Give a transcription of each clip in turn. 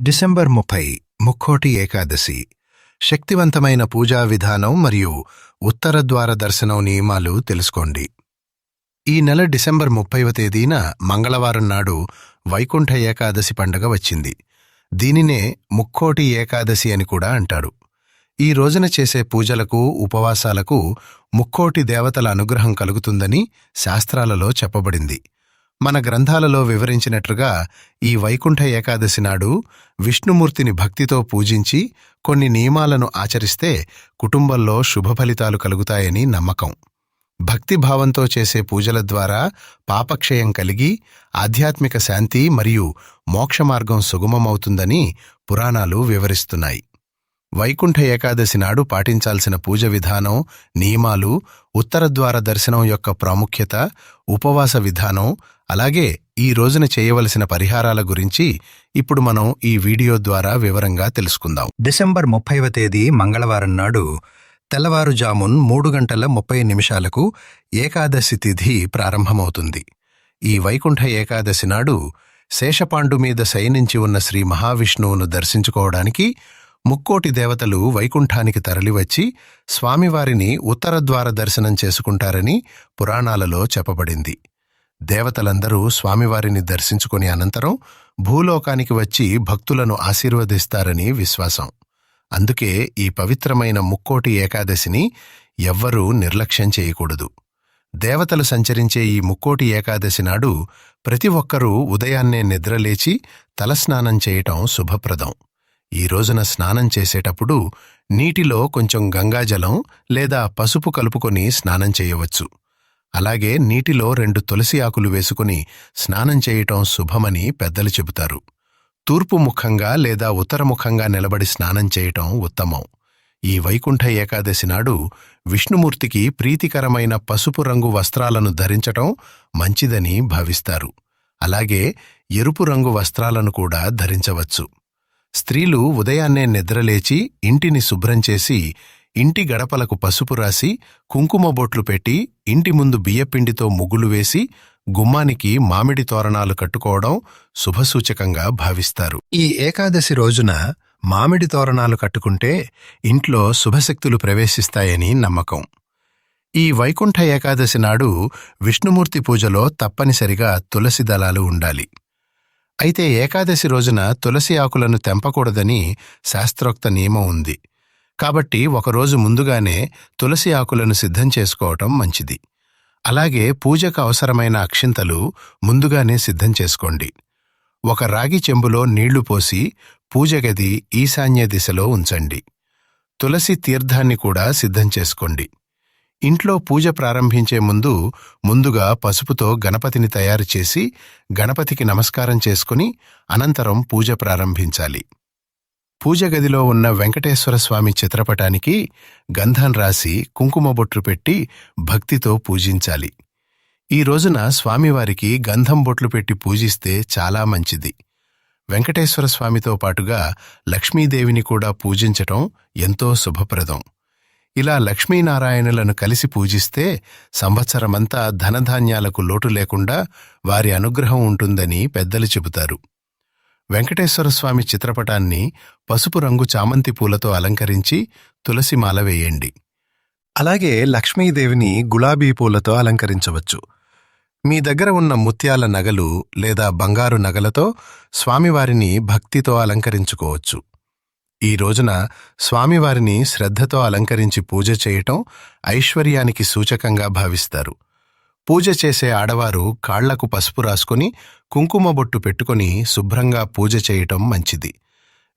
December ముప్పై ముక్కోటి ఏకాదశి. శక్తివంతమైన పూజా విధానం మరియు ఉత్తర ద్వార దర్శనం నియమాలు తెలుసుకోండి. ఈ నెల డిసెంబర్ ముప్పైవ తేదీన మంగళవారం నాడు వైకుంఠ ఏకాదశి పండగ వచ్చింది. దీనినే ముక్కోటి ఏకాదశి అని కూడా అంటారు. ఈ రోజున చేసే పూజలకు ఉపవాసాలకు ముక్కోటి దేవతల అనుగ్రహం కలుగుతుందని శాస్త్రాలలో చెప్పబడింది. మన గ్రంథాలలో వివరించినట్లుగా ఈ వైకుంఠ ఏకాదశి నాడు విష్ణుమూర్తిని భక్తితో పూజించి కొన్ని నియమాలను ఆచరిస్తే కుటుంబంలో శుభ ఫలితాలు కలుగుతాయని నమ్మకం. భక్తిభావంతో చేసే పూజల ద్వారా పాపక్షయం కలిగి ఆధ్యాత్మిక శాంతి మరియు మోక్షమార్గం సుగమమవుతుందని పురాణాలు వివరిస్తున్నాయి. వైకుంఠ ఏకాదశి నాడు పాటించాల్సిన పూజ విధానం నియమాలు ఉత్తరద్వార దర్శనం యొక్క ప్రాముఖ్యత ఉపవాస విధానం అలాగే ఈ రోజున చేయవలసిన పరిహారాల గురించి ఇప్పుడు మనం ఈ వీడియో ద్వారా వివరంగా తెలుసుకుందాం. డిసెంబర్ ముప్పైవ తేదీ మంగళవారం నాడు తెల్లవారుజామున్ మూడు గంటల ముప్పై నిమిషాలకు ఏకాదశి తిథి ప్రారంభమవుతుంది. ఈ వైకుంఠ ఏకాదశి నాడు శేషపాండు మీద శయనించి ఉన్న శ్రీ మహావిష్ణువును దర్శించుకోవడానికి ముక్కోటి దేవతలు వైకుంఠానికి తరలివచ్చి స్వామివారిని ఉత్తరద్వార దర్శనం చేసుకుంటారని పురాణాలలో చెప్పబడింది. దేవతలందరూ స్వామివారిని దర్శించుకుని అనంతరం భూలోకానికి వచ్చి భక్తులను ఆశీర్వదిస్తారని విశ్వాసం. అందుకే ఈ పవిత్రమైన ముక్కోటి ఏకాదశిని ఎవ్వరూ నిర్లక్ష్యం చేయకూడదు. దేవతలు సంచరించే ఈ ముక్కోటి ఏకాదశి నాడు ప్రతి ఒక్కరూ ఉదయాన్నే నిద్రలేచి తలస్నానం చేయటం శుభప్రదం. ఈ రోజున స్నానం చేసేటప్పుడు నీటిలో కొంచెం గంగాజలం లేదా పసుపు కలుపుకొని స్నానం చేయవచ్చు. అలాగే నీటిలో రెండు తులసి ఆకులు వేసుకుని స్నానం చేయటం శుభమని పెద్దలు చెబుతారు. తూర్పు ముఖంగా లేదా ఉత్తరముఖంగా నిలబడి స్నానం చేయటం ఉత్తమం. ఈ వైకుంఠ ఏకాదశి నాడు విష్ణుమూర్తికి ప్రీతికరమైన పసుపు రంగు వస్త్రాలను ధరించటం మంచిదని భావిస్తారు. అలాగే ఎరుపు రంగు వస్త్రాలను కూడా ధరించవచ్చు. స్త్రీలు ఉదయాన్నే నిద్రలేచి ఇంటిని శుభ్రం చేసి ఇంటి గడపలకు పసుపు రాసి కుంకుమ బొట్లు పెట్టి ఇంటి ముందు బియ్యపిండితో ముగ్గులు వేసి గుమ్మానికి మామిడి తోరణాలు కట్టుకోవడం శుభసూచకంగా భావిస్తారు. ఈ ఏకాదశి రోజున మామిడి తోరణాలు కట్టుకుంటే ఇంట్లో శుభశక్తులు ప్రవేశిస్తాయని నమ్మకం. ఈ వైకుంఠ ఏకాదశి నాడు విష్ణుమూర్తి పూజలో తప్పనిసరిగా తులసి దళాలు ఉండాలి. అయితే ఏకాదశి రోజున తులసి ఆకులను తెంపకూడదని శాస్త్రోక్త నియమం ఉంది. కాబట్టి ఒకరోజు ముందుగానే తులసి ఆకులను సిద్ధం చేసుకోవటం మంచిది. అలాగే పూజకు అవసరమైన అక్షింతలు ముందుగానే సిద్ధం చేసుకోండి. ఒక రాగి చెంబులో నీళ్ళు పోసి పూజగది ఈశాన్య దిశలో ఉంచండి. తులసి తీర్థాన్ని కూడా సిద్ధం చేసుకోండి. ఇంట్లో పూజ ప్రారంభించే ముందు ముందుగా పసుపుతో గణపతిని తయారు చేసి గణపతికి నమస్కారం చేసుకుని అనంతరం పూజ ప్రారంభించాలి. పూజ గదిలో ఉన్న వెంకటేశ్వర స్వామి చిత్రపటానికి గంధం రాసి కుంకుమ బొట్లు పెట్టి భక్తితో పూజించాలి. ఈ రోజున స్వామివారికి గంధం బొట్లు పెట్టి పూజిస్తే చాలా మంచిది. వెంకటేశ్వర స్వామితో పాటుగా లక్ష్మీదేవిని కూడా పూజించటం ఎంతో శుభప్రదం. ఇలా లక్ష్మీనారాయణులను కలిసి పూజిస్తే సంవత్సరమంతా ధనధాన్యాలకు లోటు లేకుండా వారి అనుగ్రహం ఉంటుందని పెద్దలు చెబుతారు. వెంకటేశ్వర స్వామి చిత్రపటాన్ని పసుపు రంగు చామంతి పూలతో అలంకరించి తులసి మాల వేయండి. అలాగే లక్ష్మీదేవిని గులాబీ పూలతో అలంకరించవచ్చు. మీ దగ్గర ఉన్న ముత్యాల నగలు లేదా బంగారు నగలతో స్వామివారిని భక్తితో అలంకరించుకోవచ్చు. ఈ రోజున స్వామివారిని శ్రద్ధతో అలంకరించి పూజ చేయటం ఐశ్వర్యానికి సూచకంగా భావిస్తారు. పూజ చేసే ఆడవారు కాళ్ళకు పసుపు రాసుకుని కుంకుమ బొట్టు పెట్టుకుని శుభ్రంగా పూజ చేయటం మంచిది.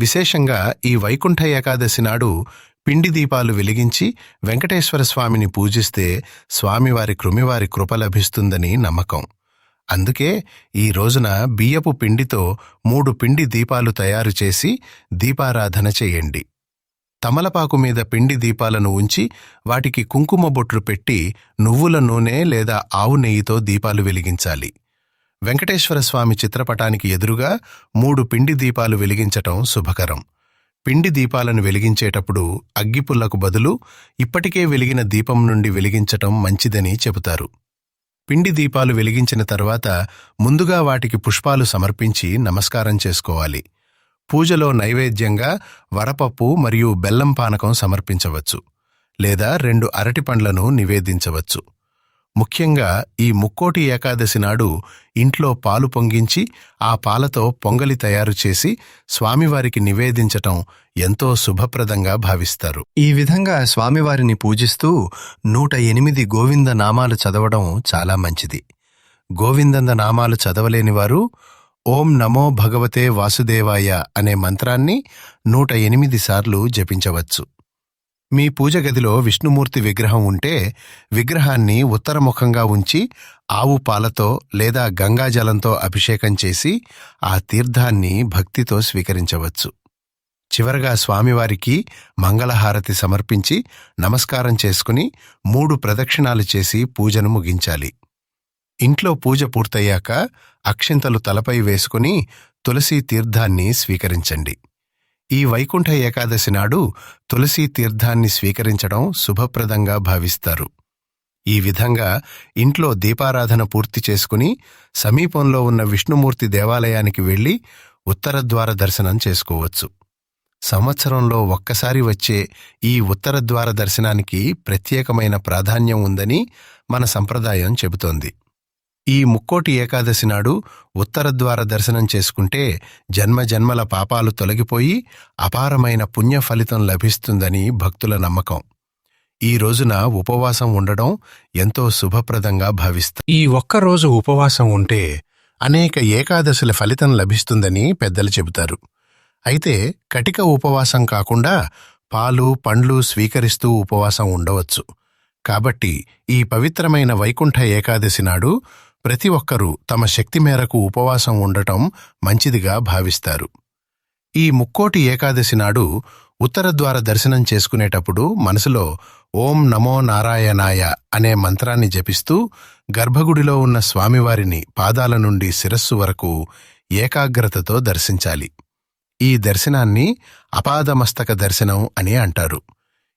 విశేషంగా ఈ వైకుంఠ ఏకాదశి నాడు పిండి దీపాలు వెలిగించి వెంకటేశ్వర స్వామిని పూజిస్తే స్వామివారి కృమివారి కృప లభిస్తుందని నమ్మకం. అందుకే ఈ రోజున బియ్యపు పిండితో మూడు పిండి దీపాలు తయారు చేసి దీపారాధన చేయండి. తమలపాకు మీద పిండి దీపాలను ఉంచి వాటికి కుంకుమ బొట్లు పెట్టి నువ్వుల నూనె లేదా ఆవు నెయ్యితో దీపాలు వెలిగించాలి. వెంకటేశ్వర స్వామి చిత్రపటానికి ఎదురుగా మూడు పిండి దీపాలు వెలిగించటం శుభకరం. పిండి దీపాలను వెలిగించేటప్పుడు అగ్గిపుల్లకు బదులు ఇప్పటికే వెలిగిన దీపం నుండి వెలిగించటం మంచిదని చెబుతారు. పిండి దీపాలు వెలిగించిన తర్వాత ముందుగా వాటికి పుష్పాలు సమర్పించి నమస్కారం చేసుకోవాలి. పూజలో నైవేద్యంగా వరపప్పు మరియు బెల్లం పానకం సమర్పించవచ్చు లేదా రెండు అరటి పండ్లను నివేదించవచ్చు. ముఖ్యంగా ఈ ముక్కోటి ఏకాదశి నాడు ఇంట్లో పాలు పొంగించి ఆ పాలతో పొంగలి తయారు చేసి స్వామివారికి నివేదించటం ఎంతో శుభప్రదంగా భావిస్తారు. ఈ విధంగా స్వామివారిని పూజిస్తూ నూట ఎనిమిది గోవింద నామాలు చదవడం చాలా మంచిది. గోవిందంద నామాలు చదవలేని వారు ఓం నమో భగవతే వాసుదేవాయ అనే మంత్రాన్ని నూట ఎనిమిది సార్లు జపించవచ్చు. మీ పూజ గదిలో విష్ణుమూర్తి విగ్రహం ఉంటే విగ్రహాన్ని ఉత్తరముఖంగా ఉంచి ఆవు పాలతో లేదా గంగాజలంతో అభిషేకం చేసి ఆ తీర్థాన్ని భక్తితో స్వీకరించవచ్చు. చివరగా స్వామివారికి మంగళహారతి సమర్పించి నమస్కారం చేసుకుని మూడు ప్రదక్షిణాలు చేసి పూజను ముగించాలి. ఇంట్లో పూజ పూర్తయ్యాక అక్షింతలు తలపై వేసుకుని తులసీ తీర్థాన్ని స్వీకరించండి. ఈ వైకుంఠ ఏకాదశి నాడు తులసీ తీర్థాన్ని స్వీకరించడం శుభప్రదంగా భావిస్తారు. ఈ విధంగా ఇంట్లో దీపారాధన పూర్తి చేసుకుని సమీపంలో ఉన్న విష్ణుమూర్తి దేవాలయానికి వెళ్ళి ఉత్తరద్వార దర్శనం చేసుకోవచ్చు. సంవత్సరంలో ఒక్కసారి వచ్చే ఈ ఉత్తరద్వార దర్శనానికి ప్రత్యేకమైన ప్రాధాన్యం ఉందని మన సంప్రదాయం చెబుతోంది. ఈ ముక్కోటి ఏకాదశి నాడు ఉత్తరద్వార దర్శనం చేసుకుంటే జన్మ జన్మల పాపాలు తొలగిపోయి అపారమైన పుణ్య ఫలితం లభిస్తుందని భక్తుల నమ్మకం. ఈ రోజున ఉపవాసం ఉండడం ఎంతో శుభప్రదంగా భావిస్తారు. ఈ ఒక్కరోజు ఉపవాసం ఉంటే అనేక ఏకాదశుల ఫలితం లభిస్తుందని పెద్దలు చెబుతారు. అయితే కటిక ఉపవాసం కాకుండా పాలు పండ్లు స్వీకరిస్తూ ఉపవాసం ఉండవచ్చు. కాబట్టి ఈ పవిత్రమైన వైకుంఠ ఏకాదశి నాడు ప్రతి ఒక్కరూ తమ శక్తి మేరకు ఉపవాసం ఉండటం మంచిదిగా భావిస్తారు. ఈ ముక్కోటి ఏకాదశి నాడు ఉత్తరద్వార దర్శనం చేసుకునేటప్పుడు మనసులో ఓం నమో నారాయణాయ అనే మంత్రాన్ని జపిస్తూ గర్భగుడిలో ఉన్న స్వామివారిని పాదాల నుండి శిరస్సు వరకు ఏకాగ్రతతో దర్శించాలి. ఈ దర్శనాన్ని అపాదమస్తక దర్శనం అని అంటారు.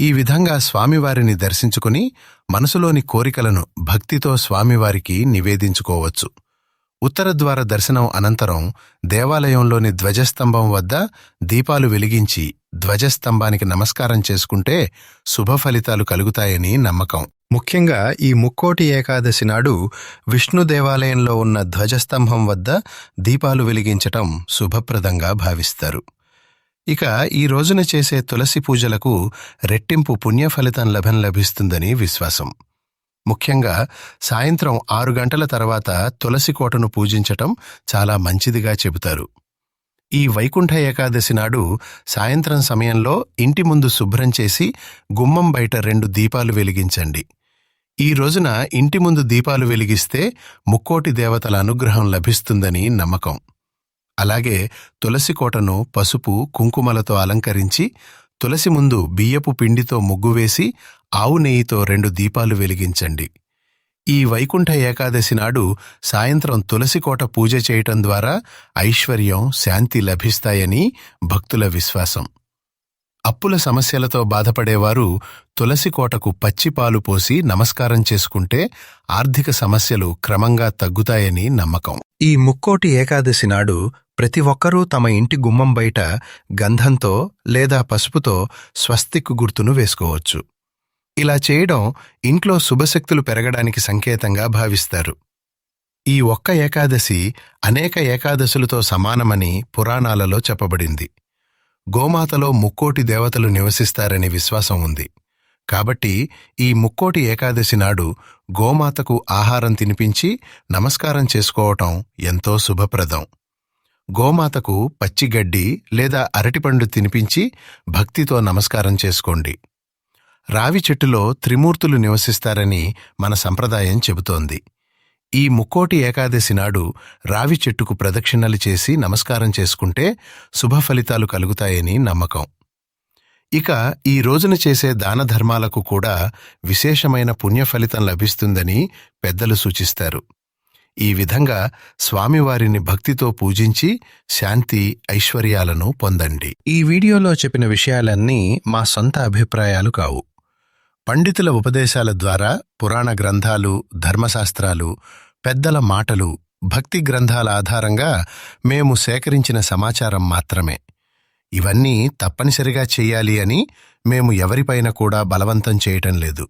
ఈ విధంగా స్వామివారిని దర్శించుకుని మనసులోని కోరికలను భక్తితో స్వామివారికి నివేదించుకోవచ్చు. ఉత్తరద్వార దర్శనం అనంతరం దేవాలయంలోని ధ్వజస్తంభం వద్ద దీపాలు వెలిగించి ధ్వజస్తంభానికి నమస్కారం చేసుకుంటే శుభ ఫలితాలు కలుగుతాయని నమ్మకం. ముఖ్యంగా ఈ ముక్కోటి ఏకాదశి నాడు విష్ణు దేవాలయంలో ఉన్న ధ్వజస్తంభం వద్ద దీపాలు వెలిగించటం శుభప్రదంగా భావిస్తారు. ఇక ఈ రోజున చేసే తులసి పూజలకు రెట్టింపు పుణ్యఫలితం లభం లభిస్తుందని విశ్వాసం. ముఖ్యంగా సాయంత్రం ఆరు గంటల తర్వాత తులసి కోటను పూజించటం చాలా మంచిదిగా చెబుతారు. ఈ వైకుంఠ ఏకాదశి నాడు సాయంత్రం సమయంలో ఇంటి ముందు శుభ్రం చేసి గుమ్మం బయట రెండు దీపాలు వెలిగించండి. ఈ రోజున ఇంటి ముందు దీపాలు వెలిగిస్తే ముక్కోటి దేవతల అనుగ్రహం లభిస్తుందని నమ్మకం. అలాగే తులసి కోటను పసుపు కుంకుమలతో అలంకరించి తులసి ముందు బియ్యపు పిండితో ముగ్గు వేసి ఆవు నెయ్యితో రెండు దీపాలు వెలిగించండి. ఈ వైకుంఠ ఏకాదశి నాడు సాయంత్రం తులసికోట పూజ చేయటం ద్వారా ఐశ్వర్యం శాంతి లభిస్తాయని భక్తుల విశ్వాసం. అప్పుల సమస్యలతో బాధపడేవారు తులసికోటకు పచ్చిపాలు పోసి నమస్కారం చేసుకుంటే ఆర్థిక సమస్యలు క్రమంగా తగ్గుతాయని నమ్మకం. ఈ ముక్కోటి ఏకాదశి నాడు ప్రతి ఒక్కరూ తమ ఇంటి గుమ్మం బయట గంధంతో లేదా పసుపుతో స్వస్తిక్ గుర్తును వేసుకోవచ్చు. ఇలా చేయడం ఇంట్లో శుభశక్తులు పెరగడానికి సంకేతంగా భావిస్తారు. ఈ ఒక్క ఏకాదశి అనేక ఏకాదశులతో సమానమని పురాణాలలో చెప్పబడింది. గోమాతలో ముక్కోటి దేవతలు నివసిస్తారని విశ్వాసం ఉంది. కాబట్టి ఈ ముక్కోటి ఏకాదశి నాడు గోమాతకు ఆహారం తినిపించి నమస్కారం చేసుకోవటం ఎంతో శుభప్రదం. గోమాతకు పచ్చిగడ్డి లేదా అరటిపండు తినిపించి భక్తితో నమస్కారం చేసుకోండి. రావి చెట్టులో త్రిమూర్తులు నివసిస్తారని మన సంప్రదాయం చెబుతోంది. ఈ ముక్కోటి ఏకాదశి నాడు రావి చెట్టుకు ప్రదక్షిణలు చేసి నమస్కారం చేసుకుంటే శుభ ఫలితాలు కలుగుతాయని నమ్మకం. ఇక ఈ రోజున చేసే దాన ధర్మాలకు కూడా విశేషమైన పుణ్యఫలితం లభిస్తుందని పెద్దలు సూచిస్తారు. ఈ విధంగా స్వామివారిని భక్తితో పూజించి శాంతి ఐశ్వర్యాలను పొందండి. ఈ వీడియోలో చెప్పిన విషయాలన్నీ మా సొంత అభిప్రాయాలు కావు. పండితుల ఉపదేశాల ద్వారా పురాణ గ్రంథాలు ధర్మశాస్త్రాలు పెద్దల మాటలు భక్తి గ్రంథాల ఆధారంగా మేము సేకరించిన సమాచారం మాత్రమే. ఇవన్నీ తప్పనిసరిగా చెయ్యాలి అని మేము ఎవరిపైన కూడా బలవంతం చేయటం లేదు.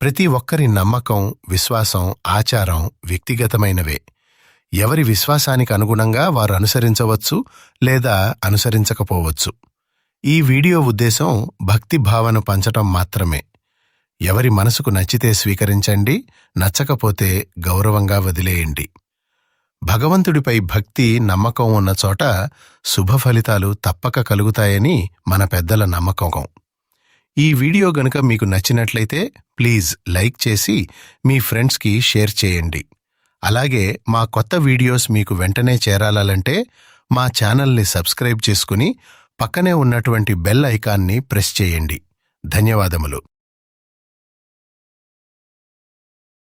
ప్రతి ఒక్కరి నమ్మకం విశ్వాసం ఆచారం వ్యక్తిగతమైనవే. ఎవరి విశ్వాసానికి అనుగుణంగా వారు అనుసరించవచ్చు లేదా అనుసరించకపోవచ్చు. ఈ వీడియో ఉద్దేశం భక్తి భావన పంచటం మాత్రమే. ఎవరి మనసుకు నచ్చితే స్వీకరించండి నచ్చకపోతే గౌరవంగా వదిలేయండి. భగవంతుడిపై భక్తి నమ్మకం ఉన్న చోట శుభ ఫలితాలు తప్పక కలుగుతాయని మన పెద్దల నమ్మకం. ఈ వీడియో గనుక మీకు నచ్చినట్లయితే ప్లీజ్ లైక్ చేసి మీ ఫ్రెండ్స్కి షేర్ చేయండి. అలాగే మా కొత్త వీడియోస్ మీకు వెంటనే చేరాలంటే మా ఛానల్ని సబ్స్క్రైబ్ చేసుకుని పక్కనే ఉన్నటువంటి బెల్ ఐకాన్ని ప్రెస్ చేయండి. ధన్యవాదములు.